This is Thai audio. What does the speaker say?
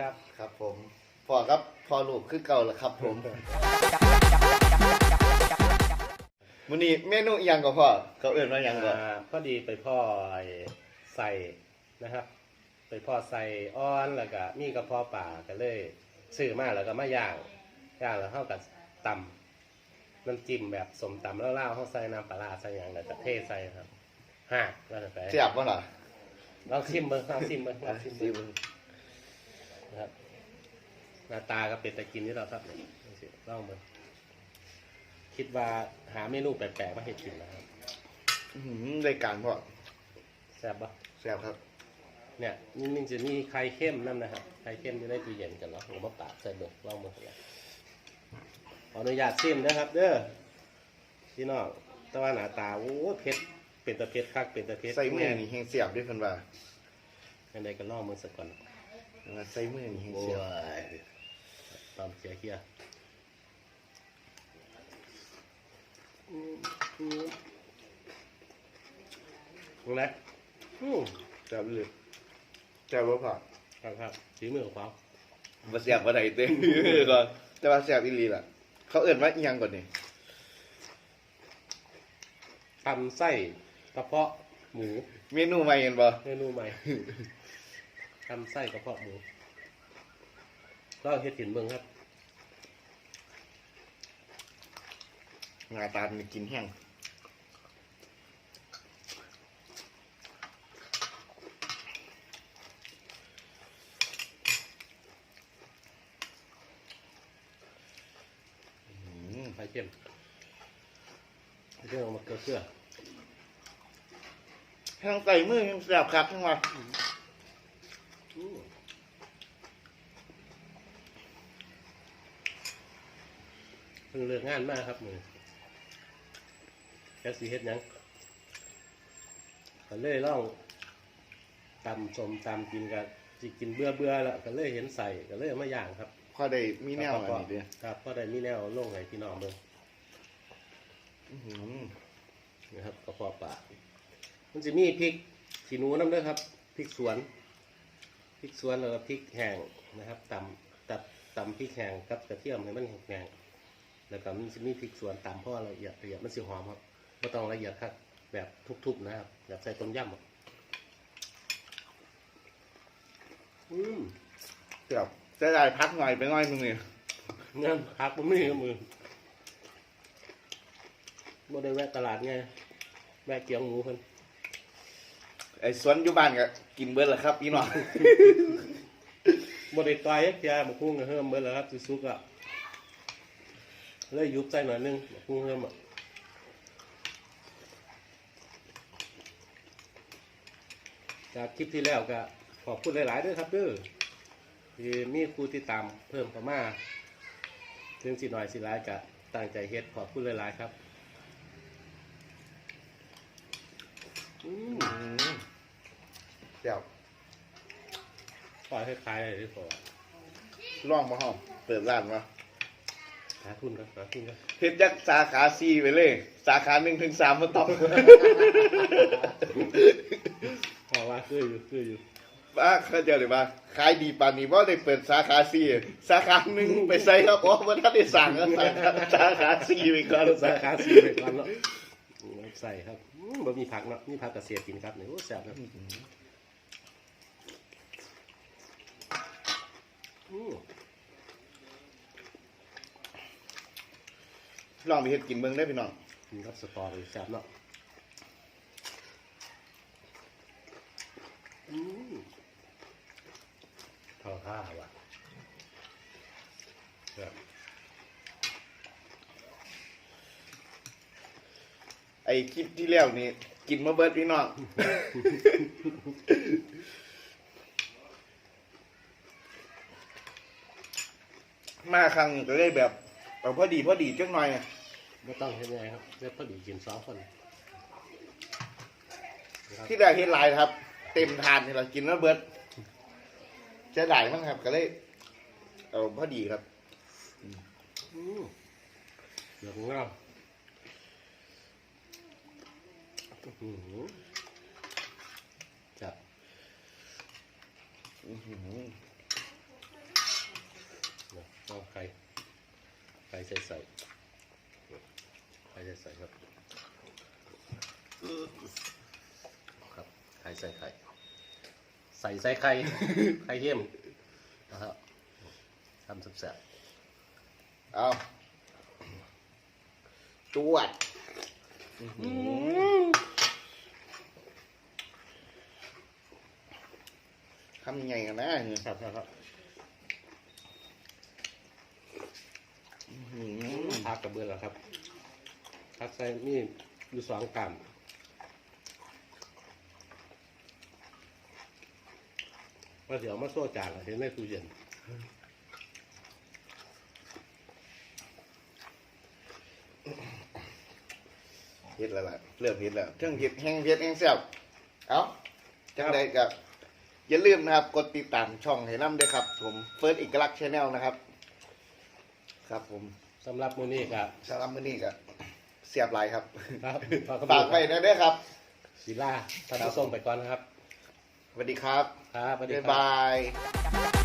ครับ ครับผมพอครับพอลูกคือเก่าแล้วครับผมมื้อนี้เมนูอิหยังก็พ่อเขาเอิ้นว่าหยังก็อ่าพอดีไปพ่อไอ้ใส่นะครับ ไปพ่อใส่อ้อนแล้วก็มีกระเพาะป่าก็เลยซื้อมาแล้วก็มาย่างย่างแล้วเข้ากับตำน้ำจิ้มแบบสมตำแล้วเล่าเขาใส่น้ำปลาร้าใส่อย่างแล้วก็เทใส่ครับห้าก็จะไปเสียบบ่ล่ะลองชิมเบิ้งลองชิมเบิ้งลองชิมสิเบิ้ง นะครับหน้าตาก็เป็นตะกินที่เราครับเนี่ยลองเบิ้งคิดว่าหาเมนูแปลกๆมาให้กินนะครับอื้อหือรายการพ่อแซ่บปะแซ่บครับ เนี่ยนี่มันจะมีไข่เข้มนั่นนะครับไข่เข้มจะได้ตู้เย็นกันเนาะผมมาปาดใส่เบิกลองมือเลยขออนุญาตชิมนะครับ เด้อพี่น้องแต่ว่าหน้าตาโอ้เผ็ดเป็นตะเผ็ดคักเป็นตะเผ็ดใส่มือนี่แฮงเสียบด้วยเพิ่นว่ายังไงก็ลองมือสักก่อน ว่าใส่มือนี่แฮงโอ้เสียบยตอนเคี้ยวเคี้ยวอืมอืมตรงไหนอืมแซ่บเลยแซ่บบ่พ่อครับครับสีมือของเขาบ่แซ่บบ่ได้เต้ก่อนแต่ว่าแซ่บอีหลีล่ะ เขาเอิ้นว่าอิหยังก่อนนี่ทำไส้กระเพาะหมูเมนูใหม่เห็นบ่เมนูใหม่ ทำไส้กระเพาะหมูก็เฮ็ดกินเบิ่งครับหน้าตามันกินแห้งอืมไข่เค็มเรื่องมาเกลือเกลือทั้งใส่มือทั้งแซ่บครับทั้งว่าอืม เพิ่งเลิกงานมากครับมือแค่สีเฮ็ดหยังก็เลยล่องตำสมตำกินกันสิกินเบื่อเบื่อๆแล้วก็เลยเห็นใส่ก็เลยเอามาย่างครับพอได้มีแนวอันนี้เด้อครับก็ได้มีแนวลงให้พี่น้องเบิ่งอื้อหือนะครับกระเพาะปลามันจะมีพริกขี้หนูน้ำเด้อครับพริกสวน พริกสวนแล้วก็พริกแห้งนะครับตำตัดตำพริกแห้งกับกระเทียมให้มันแห้งๆแล้วก็มันจะมีพริกสวนตำเพราะละเอียดละเอียดมันสิหอมครับไม่ต้องละเอียดครับแบบทุบๆนะครับแบบใส่ต้มยำอะอืมแซ่บจะได้พักหน่อยไปหน่อยนึงนี่เงินพักบ่มีกับมือบ่ได้แวะตลาดไงแวะเกียงหมูเพิ่น ไอ้สวนอยู่บ้านก็กินเบิดล่ะครับพี่น้อง บริตายยักยาบกคุ้งก็เฮิมเบิดแล้วครับสิสุกอะเลยยุบใส่หน่อยนึงบกคุ้งเฮิมอะจากคลิปที่แล้วก็ขอบคุณหลายๆด้วยครับเด้อที่มีครูที่ตามเพิ่มเข้ามาถึงสิหน่อยสิหลายก็ตั้งใจเฮ็ดขอบคุณหลายๆครับ อืม แซ่บปล่อยให้คล้ายๆเลยที่พอล่องมาหอมเปิดร้านมาหาทุนครับหาทุนครับเฮ็ดยักษ์สาขาสี่ไปเลย สาขาหนึ่งถึงสามมาตอบพอว่าคืออยู่คืออยู่บ้าเข้าใจเลยบ้าขายดีปานนี้ว่าได้เปิดสาขาสี่สาขาหนึ่งไปใส่ครับอ๋อว่าถ้าได้สั่งก็สาขาสาขาสี่ไปก่อนสาขาสีไปก่อนเนาะใส่ครับอืมบ่มีผักเนาะมีผักกระเสียกินครับเนี่ยโอ้แซ่บนะอืม ลองไปเฮ็ดกินเบิ่งได้อพี่น้อง กินครับสตอเลยแซ่บเนาะอืมเท่าท่าว่ะแซ่บไอ้คลิปที่แล้วนี่กินมาเบิดพี่น้อง มาครั้งก็เลยแบบเอาพอดีพอดีจังหน่อย ไม่ต้องเฮ็ดยังไงครับเรียกพอดีกินสองคนนะครับที่ได้เฮ็ดหลายครับ เต็มทานนี่เรากินมาเบิดจะได้มั้งครับ ก็เลยเอาพอดีครับอืมเดี๋ยวของเราอื้อหือจับอื้อหือเอาไข่ไข่ใส่ใส่ ไข่ใส่ใส่ครับครับไข่ใส่ไข่ ใส่ใส่ไข่ ไข่เยี่ยมนะครับทำแซ่บเอาจวดทำยังไงกันนะเนี่ยๆครับครับครับอืมพักกับเบื่อแล้วครับ พักใส่นี่อยู่สองกรัมว่าเดี๋ยวมาโซ่จานอะเห็นในตู้เย็นเฮ็ดแล้วล่ะเริ่มเฮ็ดแล้วเครื่องเฮ็ดแห้งเฮ็ดแห้งแซ่บเอาจังใดกับอย่าลืมนะครับ กดติดตามช่องให้น้ำด้วยครับ ผมเฟิร์สอีกลักษณ์ชาแนลนะครับ ครับผมสำหรับมื้อนี้ก็สำหรับมื้อนี้ก็ เสียบหลายครับครับฝากไว้นะเด้อครับศิลาท่านผู้ชมไปก่อนนะครับสวัสดีครับครับสวัสดีบ๊ายครับบาย